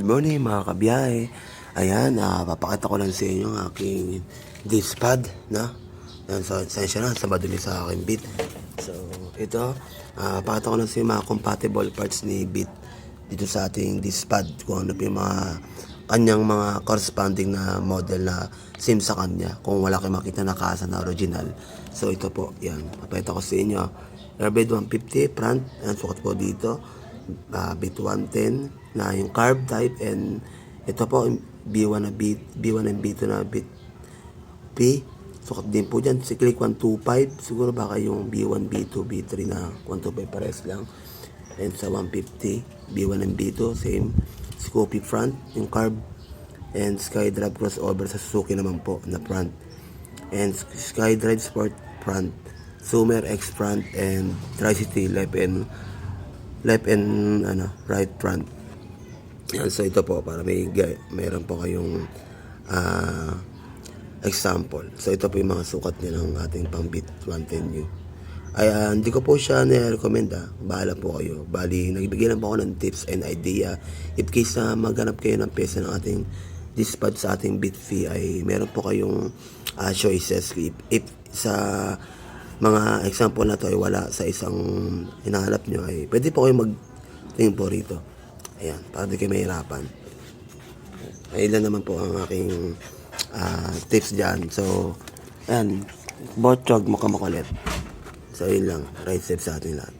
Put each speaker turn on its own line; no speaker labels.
Good morning mga kabiyahe. Ayan, ah, papakita ko lang sa inyo ang aking disc pad, na? Yan, so, sensya na, sa madumi sa aking bit. So, ito, ah, papakita ko lang sa inyo mga compatible parts ni bit dito sa ating disc pad. Kung ano yung mga kanyang mga corresponding na model na same sa kanya. Kung wala kayo makita na kasa na original. So, ito po, yan, papakita ko sa inyo. Airbed 150 front, yan, sukat po dito uh, bit 110 na yung carb type and ito po yung B1 na bit B1 and B2 na bit P sukat din po dyan. Si click 125 siguro baka yung B1 B2 B3 na 125 pares lang. And sa 150 B1 and B2 same. Scoopy front yung carb. And Skydrive crossover sa Suzuki naman po na front. And Skydrive Sport front. Sumer X front and Tri-City left and left and ano right front. Yan so ito po para may mayroon po kayong ah, example. So ito po yung mga sukat niya ng ating pambit 110U ay ah, hindi ko po siya na-recommend ah. bahala po kayo. Bali nagbigay lang po ako ng tips and idea. If case na maghanap kayo ng pesa ng ating dispatch sa ating bit fee ay meron po kayong ah, choices. If, if sa mga example na to ay wala sa isang hinahanap nyo ay pwede po kayo mag tingin po rito. Ayan para di kayo mahirapan. Ay ilan naman po ang aking ah, tips dyan. So ayan botchog mukha makulit. So yun lang. Right step sa ating lahat